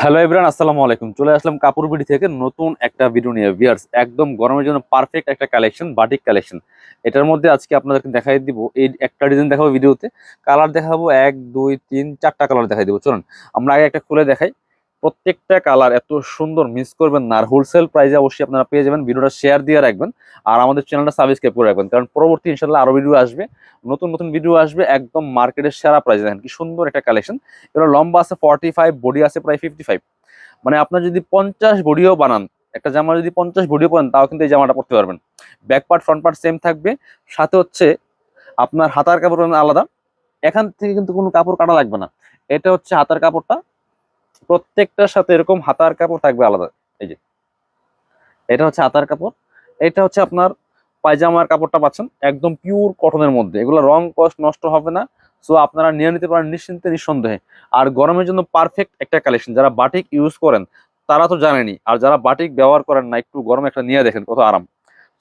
Hello everyone আসসালামু আলাইকুম। চলে আসলাম কাপড় বিডি থেকে নতুন একটা ভিডিও নিয়ে। ভিয়ার্স একদম গরমের জন্য পারফেক্ট একটা কালেকশন বাটিক কালেকশন এটার মধ্যে আজকে আপনাদেরকে দেখাই দিব, এই একটা ডিজাইন দেখাবো ভিডিওতে কালার দেখাবো এক, দুই, তিন, চারটা কালার দেখাই দিব। চলুন, আমরা আগে একটা খুলে দেখাই। প্রত্যেকটা কালার এত সুন্দর মিস করবেন না। আর হোলসেল প্রাইসে অবশ্যই আপনারা পেয়ে যাবেন। ভিডিওটা শেয়ার দিয়ে রাখবেন। আর আমাদের চ্যানেলটা সাবস্ক্রাইব করে রাখবেন। কারণ পরবর্তী ইনশাল্লাহ আরও ভিডিও আসবে। নতুন নতুন ভিডিও আসবে একদম মার্কেটের সেরা প্রাইস দেখেন কি সুন্দর একটা কালেকশন এবার লম্বা আছে ফর্টি ফাইভ বডি আছে প্রায় ফিফটি ফাইভ মানে আপনার যদি পঞ্চাশ বডিও বানান, একটা জামা যদি পঞ্চাশ বডিও পরেন, তাও কিন্তু এই জামাটা পরতে পারবেন। Back part front part same থাকবে। সাথে হচ্ছে আপনার হাতার কাপড় আলাদা। এখান থেকে কিন্তু কোনো কাপড় কাটা লাগবে না। এটা হচ্ছে হাতার কাপড়টা। প্রত্যেকটার সাথে এরকম হাতার কাপড় থাকবে আলাদা। এই যে। এটা হচ্ছে হাতার কাপড়। এটা হচ্ছে আপনার পায়জামার কাপড়টা পাচ্ছেন, একদম পিওর কটনের মধ্যে। এগুলো রং কষ্ট নষ্ট হবে না। সো আপনারা নিয়ে নিতে পারেন নিশ্চিন্তে, নিঃসন্দেহে। আর গরমের জন্য পারফেক্ট একটা কালেকশন যারা বাটিক ইউজ করেন, তারা তো জানেনি আর যারা বাটিক ব্যবহার করেন না, একটু গরম একটা নিয়ে দেখেন, কত আরাম।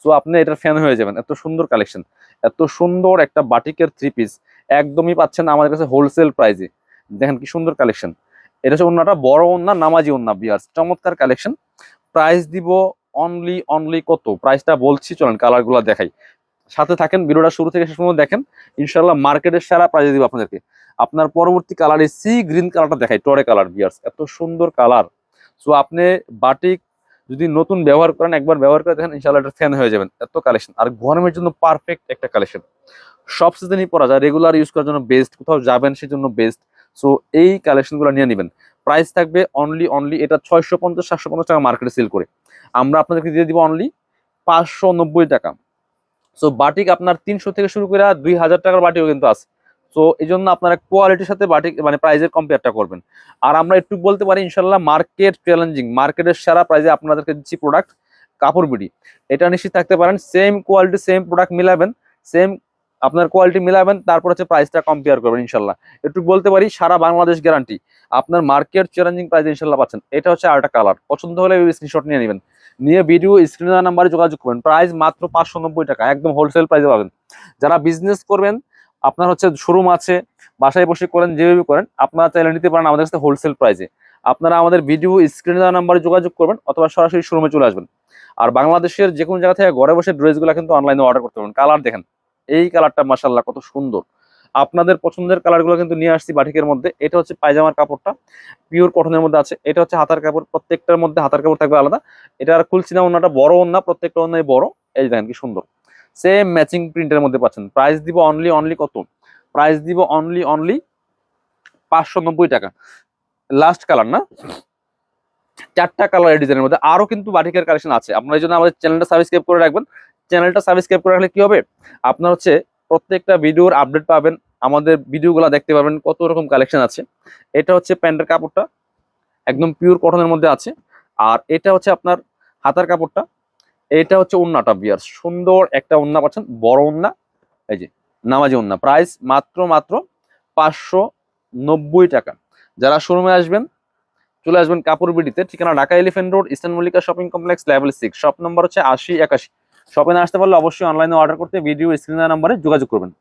সো আপনি এটার ফ্যান হয়ে যাবেন। এত সুন্দর কালেকশন এত সুন্দর একটা বাটিকের থ্রি পিস একদমই পাচ্ছেন আমাদের কাছে হোলসেল প্রাইসে দেখেন কি সুন্দর কালেকশন এটা হচ্ছে অন্যটা বড় অন্য নামাজি অন্য বিয়ার্স চমৎকার কালেকশন প্রাইস দিব অনলি অনলি কত? প্রাইসটা বলছি, চলেন কালারগুলো দেখাই। সাথে থাকেন, ভিডিওটা শুরু থেকে শেষ পর্যন্ত দেখেন। ইনশাল্লাহ মার্কেটের সেরা প্রাইজে দিব আপনাদেরকে। আপনার পরবর্তী কালার এই সি গ্রিন কালারটা দেখাই টরে কালার বিয়ার্স এত সুন্দর কালার সো আপনি বাটিক যদি নতুন ব্যবহার করেন, একবার ব্যবহার করে দেখেন ইনশাল্লাহ এটা ফ্যান হয়ে যাবেন। এত কালেকশন আর গরমের জন্য পারফেক্ট একটা কালেকশন সব সিজনই পরা যায়। রেগুলার ইউজ করার জন্য বেস্ট কোথাও যাবেন সেই জন্য বেস্ট সো এই কালেকশনগুলো নিয়ে নেবেন। প্রাইস থাকবে অনলি অনলি এটা ছয়শো পঞ্চাশ, সাতশো পঞ্চাশ টাকা মার্কেটে সেল করে। আমরা আপনাদেরকে দিয়ে দিব অনলি পাঁচশো নব্বই টাকা। সো বাটিক আপনার তিনশো থেকে শুরু করে দুই হাজার টাকার বাটিও কিন্তু আছে। তো এই জন্য আপনারা কোয়ালিটির সাথে বাটিক মানে প্রাইজের কম্পেয়ারটা করবেন। আর আমরা একটু বলতে পারি ইনশাল্লাহ মার্কেট চ্যালেঞ্জিং মার্কেটের সেরা প্রাইজে আপনাদেরকে দিচ্ছি প্রোডাক্ট কাপড় বিডি। এটা নিশ্চিত থাকতে পারেন সেম কোয়ালিটি সেম প্রোডাক্ট মিলাবেন সেম আপনার কোয়ালিটি মিলাবেন, তারপর হচ্ছে প্রাইসটা কম্পেয়ার করবেন ইনশাল্লাহ। একটু বলতে পারি, সারা বাংলাদেশ গ্যারান্টি আপনার মার্কেট চ্যালেঞ্জিং প্রাইস ইনশাল্লাহ পাচ্ছেন। এটা হচ্ছে আরেকটা কালার পছন্দ হলে স্ক্রিনশট নিয়ে নেবেন। নিয়ে ভিডিও স্ক্রিন নাম্বারে যোগাযোগ করবেন। প্রাইস মাত্র পাঁচশো নব্বই টাকা, একদম হোলসেল প্রাইসে পাবেন। যারা বিজনেস করবেন, আপনার হচ্ছে শোরুম আছে, বাসায় বসে করেন, যেভাবে করেন, আপনারা চাইলে নিতে পারেন আমাদের কাছে হোলসেল প্রাইসে আপনারা আমাদের ভিডিও স্ক্রিনে দেওয়া নাম্বারে যোগাযোগ করবেন, অথবা সরাসরি শোরুমে চলে আসবেন। আর বাংলাদেশের যে কোনো জায়গা থেকে ঘরে বসে ড্রেসগুলো কিন্তু অনলাইনে অর্ডার করতে পারবেন। কালার দেখেন। এই কালারটা মাসাল্লাহ কত সুন্দর। আপনাদের পছন্দের কালারগুলো কিন্তু নিয়ে আসছি বাটিকের মধ্যে। এটা হচ্ছে পায়জামার কাপড়টা, পিওর কটনের মধ্যে আছে। এটা হচ্ছে হাতার কাপড়, প্রত্যেকটার মধ্যে হাতার কাপড় থাকবে আলাদা। এটা আর খুলছি না অন্যটা বড় অন্য প্রত্যেকটা অন্যায় বড়। এই দেখেন কি সুন্দর। সেম ম্যাচিং প্রিন্টের মধ্যে পাচ্ছেন। প্রাইস দিব অনলি অনলি কত? প্রাইস দিব অনলি অনলি পাঁচশো নব্বই টাকা। লাস্ট কালার না? চারটা কালার এই ডিজাইনের মধ্যে। আরও কিন্তু বাটিকের কালেকশন আছে। আপনার জন্য আমাদের চ্যানেলটা সাবস্ক্রাইব করে রাখবেন। চ্যানেলটা সাবস্ক্রাইব করে রাখলে কি হবে? আপনার হচ্ছে প্রত্যেকটা ভিডিওর আপডেট পাবেন। আমাদের ভিডিওগুলো দেখতে পাবেন কত রকম কালেকশন আছে। এটা হচ্ছে প্যান্টের কাপড়টা, একদম পিওর কটনের মধ্যে আছে। আর এটা হচ্ছে আপনার হাতার কাপড়টা। এটা হচ্ছে ওন্নাটা বিয়ার সুন্দর একটা ওন্না পাচ্ছেন, বড় ওন্না। এই যে, নামাজি ওন্না। প্রাইস মাত্র মাত্র পাঁচশো নব্বই টাকা। যারা শোরুমে আসবেন, চলে আসবেন কাপড় বিডিতে। ঠিকানা Dhaka Elephant Road, Eastern Mallika shopping complex level six shop number হচ্ছে আশি একাশি। শপে না আসতে পারলে অবশ্যই অনলাইনে অর্ডার করতে ভিডিও স্ক্রিনার নাম্বারে যোগাযোগ করবেন।